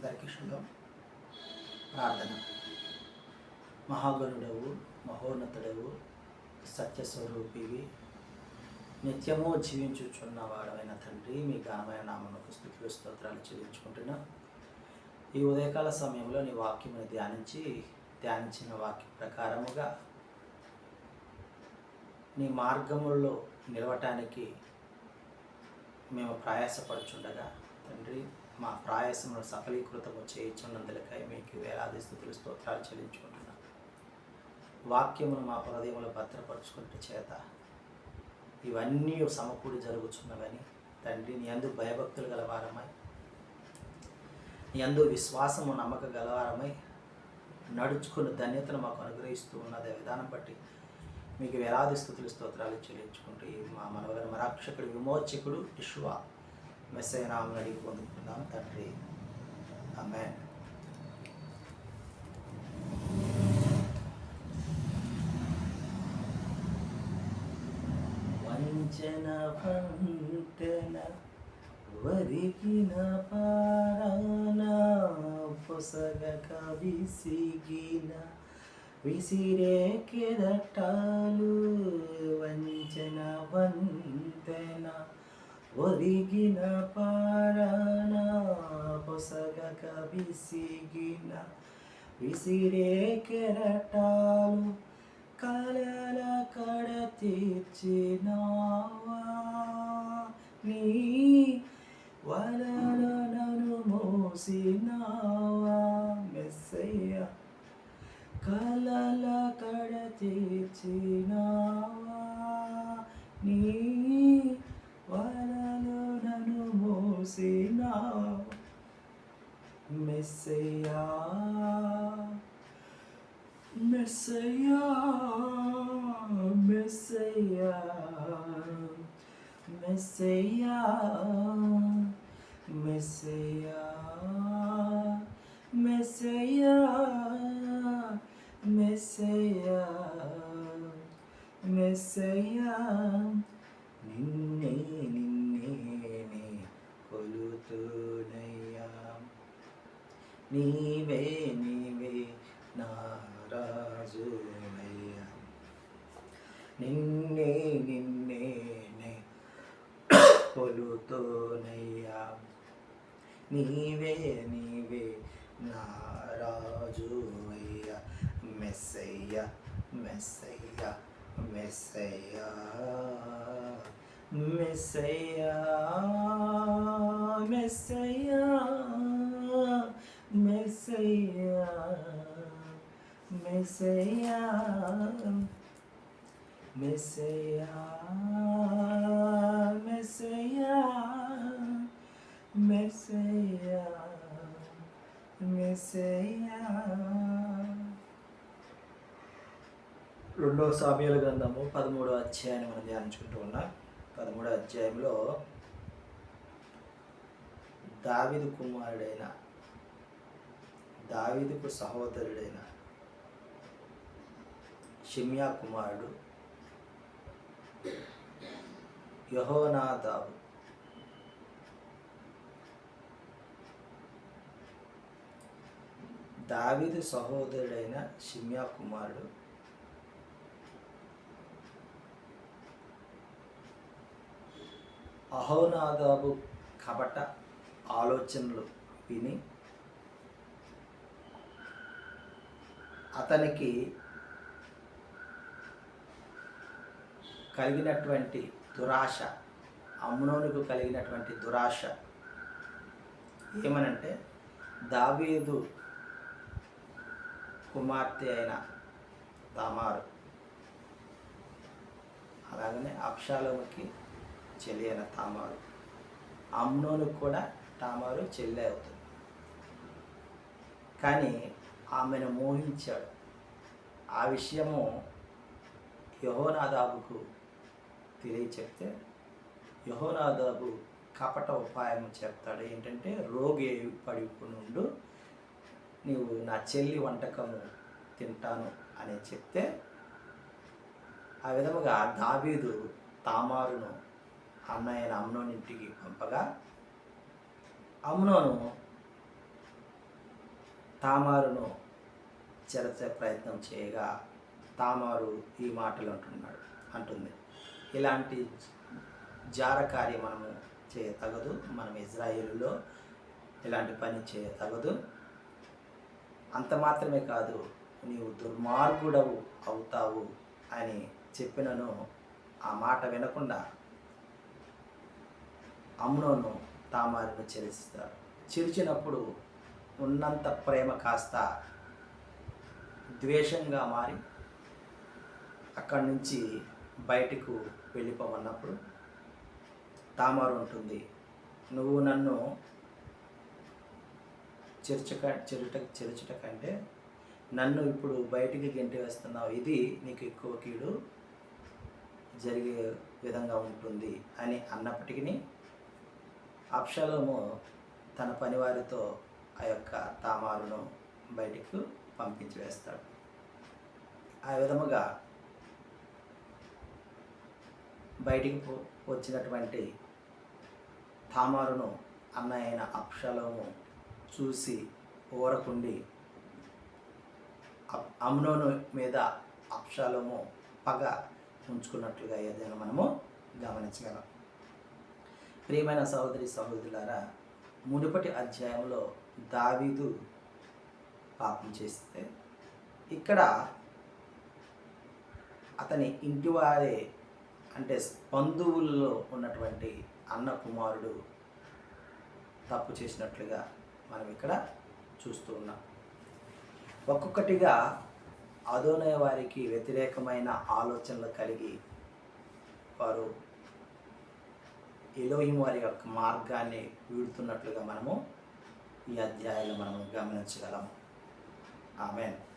అందరికీ శుభం. ప్రార్థన. మహాగణుడవు మహోన్నతుడవు సత్యస్వరూపివి నిత్యము జీవించుచున్న వాడమైన తండ్రి మీ ఘనమైన నామకు స్థుతులు స్తోత్రాలు చెల్లించుకుంటున్నా. ఈ ఉదయకాల సమయంలో నీ వాక్యమును ధ్యానించి ధ్యానించిన వాక్య ప్రకారముగా నీ మార్గముల్లో నిలవటానికి మేము ప్రయాసపడుచుండగా తండ్రి మా ప్రయాసమును సఫలీకృతము చేయించున్నందులకై మీకు వేలాది స్థుతులు స్తోత్రాలు చెల్లించుకుంటున్నాను వాక్యమును మా హృదయంలో భద్రపరుచుకుంటే చేత ఇవన్నీ సమకూడి జరుగుతున్నవని తండ్రి నీ అందు భయభక్తులు గలవారమై నీ అందు విశ్వాసము నమ్మక గలవారమై నడుచుకుని ధన్యతను మాకు అనుగ్రహిస్తూ ఉన్నదే విధానం బట్టి మీకు వేలాది స్థుతులు స్తోత్రాలు చెల్లించుకుంటూ మా మనవగల మరాక్షకుడు విమోచకుడు మెస్ అయిన ఆమెను అడిగి పొందుకున్నాం తండ్రి. ఆమె వంచన పంటన వరికిన పారాన పొసగక విసిగిన విసిరేకెదటాలు వంచన వంతెన ఒరిగిన పారణ పొసగక విసిగిన విసిరే కెరటాలు కలల కడ తీర్చినావా? నీ వలలో నన్ను మోసినావా? మెస్సయ్య కలల కడ తీర్చినావా? నీ మోసినా మెస్సయా మెస్సయా మెస్సయా మెస్సయా మెస్స నీవే నీవే నారాజునయ్యా నిన్నే నిన్నే నే కొలుతోనయ్యా. నీవే నీవే నారాజువయ్యా మెస్సయ్య మెస్సయ్య మెస్సయ్య మెస్సయ్య మెస్సయ్యా. మెస్సయ్య మెస్సయ్య మెస్సయ్య మెస్సయ్య మెస్సయ్య మెస్సయ్య రెండో సామ్యాల గ్రంథము పదమూడో అధ్యాయాన్ని మనం ధ్యానించుకుంటూ ఉన్నాం. పదమూడో అధ్యాయంలో దావిదు కుమారుడైన దావిదుకు సహోదరుడైన షిమ్యా కుమారుడు యహోనాదాబు. దావిదు సహోదరుడైన షిమ్యా కుమారుడు అహోనాదాబు కపట ఆలోచనలు విని అతనికి కలిగినటువంటి దురాశ అమ్నోనుకు కలిగినటువంటి దురాశ ఏమనంటే దావీదు కుమార్తె అయిన తామారు అలాగనే అప్షాలోముకి చెల్లి అయిన తామారు. అమ్నోనుకు కూడా తామారు చెల్లి అవుతుంది. కానీ ఆమెను మోహించాడు. ఆ విషయము యహోనాదాబుకు తెలియచెప్తే యహోనాదాబు కపట ఉపాయం చెప్తాడు ఏంటంటే రోగి పడి పడిపోనుండు నీవు నా చెల్లి వంటకము తింటాను అని చెప్తే ఆ విధముగా దావీదు తామారును అన్నయ్యన అమ్నోని ఇంటికి పంపగా అమ్నోను తామారును చెరచే ప్రయత్నం చేయగా తామారు ఈ మాటలు అంటున్నాడు అంటుంది. ఇలాంటి జార కార్యం మనము చేయతగదు మనం ఇజ్రాయేలులో ఇలాంటి పని చేయతగదు. అంత మాత్రమే కాదు నీవు దుర్మార్గుడవు అవుతావు అని చెప్పినను ఆ మాట వినకుండా అమ్నోను తామారిని చెరిస్తాడు చిరిచినప్పుడు ఉన్నంత ప్రేమ కాస్త ద్వేషంగా మారి అక్కడి నుంచి బయటకు వెళ్ళిపోమన్నప్పుడు తామర ఉంటుంది. నువ్వు నన్ను చెరుచక చెరుట చెరుచుట కంటే నన్ను ఇప్పుడు బయటికి గెంటి వేస్తున్నావు. ఇది నీకు ఎక్కువ కీడు జరిగే విధంగా ఉంటుంది అని అన్నప్పటికీ అప్షలోము తన పనివారితో ఆ యొక్క తామారును బయటకు పంపించి వేస్తాడు ఆ విధముగా బయటికి వచ్చినటువంటి తామారును అన్న అయిన అప్షలోము చూసి ఊరకుండి అప్- అమ్నోను మీద అప్షలోము పగ ఉంచుకున్నట్లుగా ఏదైనా మనము గమనించగలం. ప్రియమైన సహోదరి సహోదరులారా మునుపటి అధ్యాయంలో దావీదు పాపం చేస్తే ఇక్కడ అతని ఇంటి వారే అంటే బంధువుల్లో ఉన్నటువంటి అన్న కుమారుడు తప్పు చేసినట్లుగా మనం ఇక్కడ చూస్తూ ఉన్నాం. ఒక్కొక్కటిగా అదోనయ వారికి వ్యతిరేకమైన ఆలోచనలు కలిగి వారు ఎలోహిం వారి యొక్క మార్గాన్ని వీడుతున్నట్లుగా మనము ఈ అధ్యాయంలో మనము గమనించగలం. ఆమెన్.